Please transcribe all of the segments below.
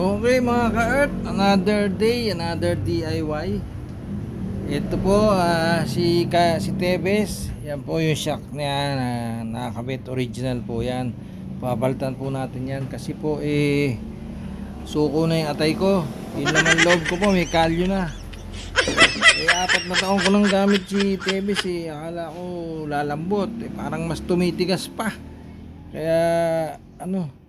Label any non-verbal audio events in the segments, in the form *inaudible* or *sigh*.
Okay mga ka-Earth, another day, another DIY. Ito po ah, si ka, si Tebes, yan po yung shock niya na nakakabit original po yan. Papalitan po natin yan kasi po eh suko na yung atay ko. Yung laman loob ko po may kalyo na. Eh apat na taon ko nang gamit si Tebes eh. Akala ko lalambot. Eh, parang mas tumitigas pa. Kaya ano,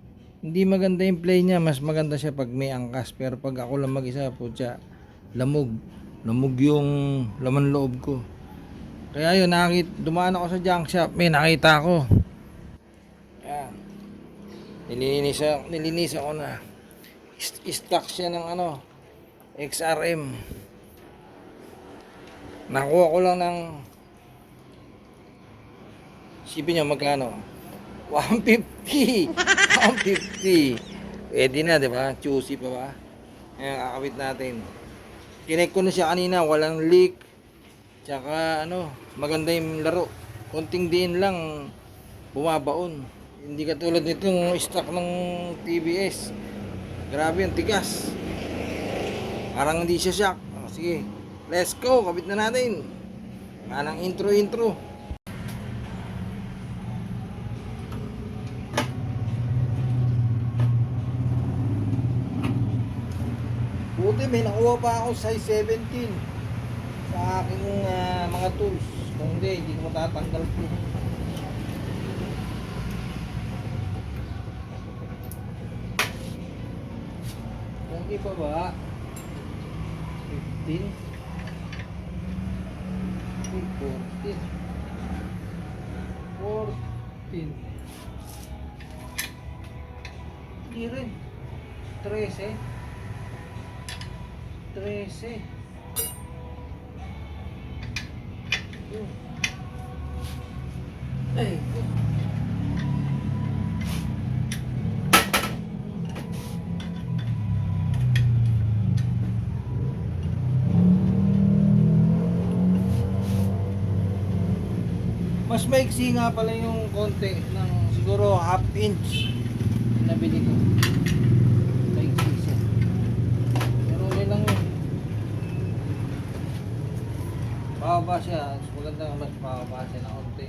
hindi maganda yung play niya, mas maganda siya pag may angkas. Pero pag ako lang mag-isa po siya, lamog. Lamog yung laman loob ko. Kaya yun, nakakit, dumaan ako sa junk shop, may nakita ko. Yan. Nilinis, ako- nilinis ako na. Stock siya ng ano, XRM. Nakuha ko lang ng Sipin nyo magkano? 150! 150! Pwede na, di ba? Choosy pa ba? Ayan, kakabit natin. Kinect ko na siya kanina, walang leak. Tsaka ano, maganda yung laro. Konting diin lang, bumabaon. Hindi katulad nitong stock ng TBS. Grabe yung tigas. Parang hindi siya shock. Oh, sige, let's go, kabit na natin. Anang intro-intro. Buti may nakuha pa ako size 17 sa aking ah, mga tools. Kung hindi, hindi ko matatanggal po. Kung di pa ba? 15 14 14 Hindi rin 13 13 Yun. Ay Mas maiksi nga pala yung konti ng siguro half inch yung nabili ko. Maiksi siya. Pero okay lang yun. Pababa siya. Maganda nga mas pababa siya ng konti.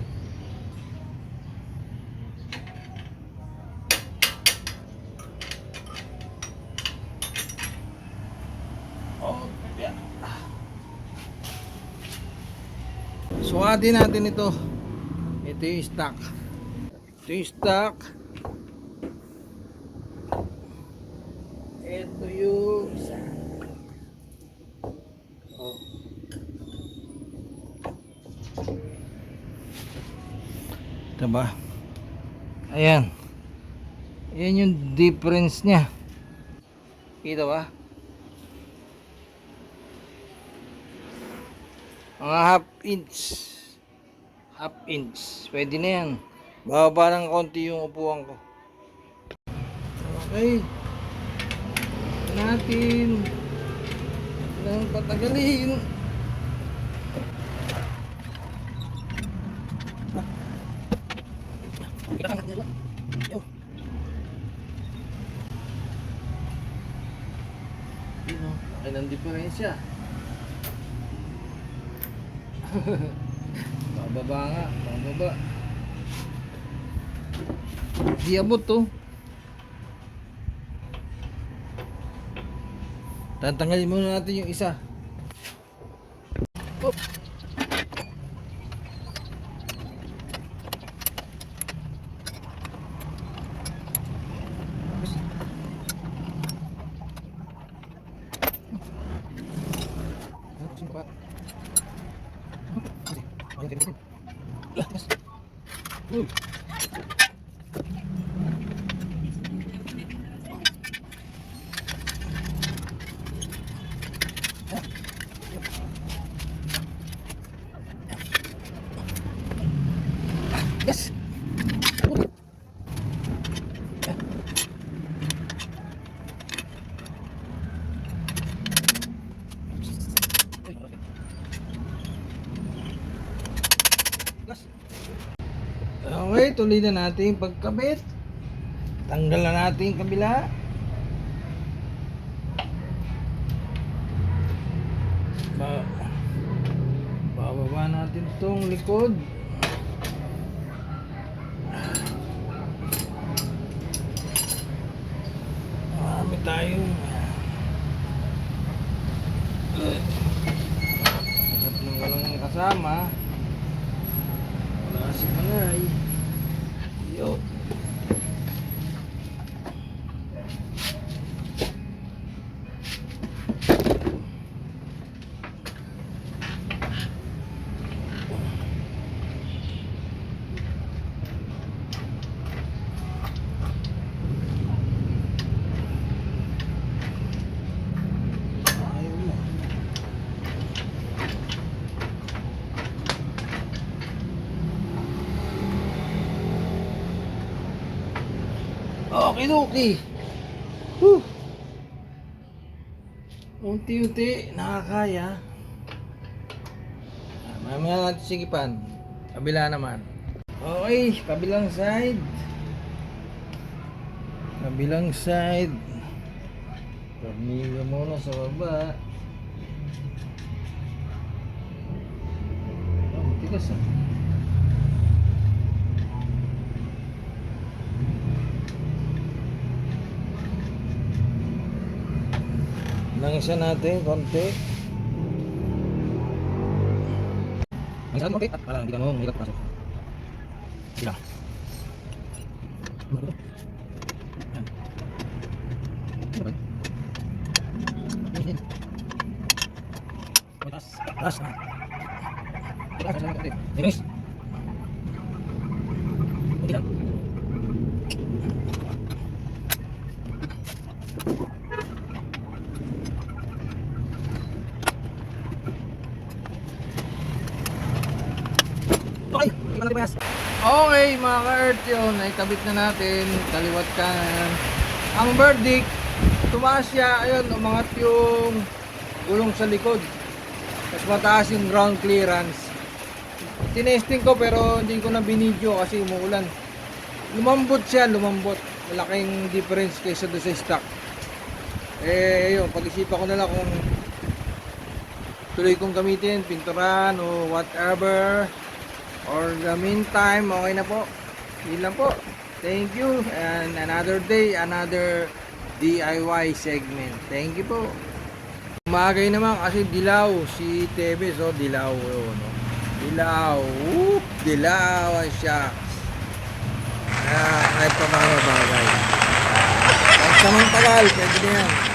Yeah. Suwatin natin ito. Ito yung stock. Ito yung stock. Ito yung isa. Oh. Ito ba? Ayan. Ayan yung difference niya. Kita ba? Mga half inch. Half inch. Pwede na yan. Bababa ng konti yung upuan ko. Okay. Natin. Nang patagalin. Yun o. Laki ng diferensya. *laughs* Bababa nga, bababa. Di abot to. Tatanggalin muna natin yung isa. Oh. Uh. Okay, tuloy na natin yung pagkabit. Tanggal na natin yung kabila. Ba bababa natin tong likod. Marami tayong Hirap ng walang kasama. Okay. Whew. Unti-unti, nakakaya. Ah, Mamaya natin sigipan. Kabila naman. Okay, kabilang side. Kabilang side. Tornilyo muna sa baba. Oh, matigas ah. Nang isa natin, konti. Ang isa konti, at parang hindi ka mo mahirap pasok. Sila. Yan. Ano ba yun? Yan. Oh, taas. Taas na. Taas, taas, taas. Dennis. Kunti lang. Okay, bayas. Okay, mga ka-earth yun, naitabit na natin, kaliwat kanan. Ang verdict, tumaas siya, ayun, umangat yung gulong sa likod. Tapos mataas yung ground clearance. Tinesting ko pero hindi ko na binidyo kasi umuulan. Lumambot siya, lumambot. Malaking difference kaysa doon sa stock. Eh, yun, pag-isipan ko na lang kung tuloy kong gamitin, pinturan o whatever. Or the meantime, okay na po. Yun lang po. Thank you. And another day, another DIY segment. Thank you po. Umagay naman kasi dilaw si Tebes. Oh, dilaw. Oh, no? Dilaw. Whoop, dilaw ang shucks. Ah, kahit pa mga bagay. Kahit samantagal, pwede na yan.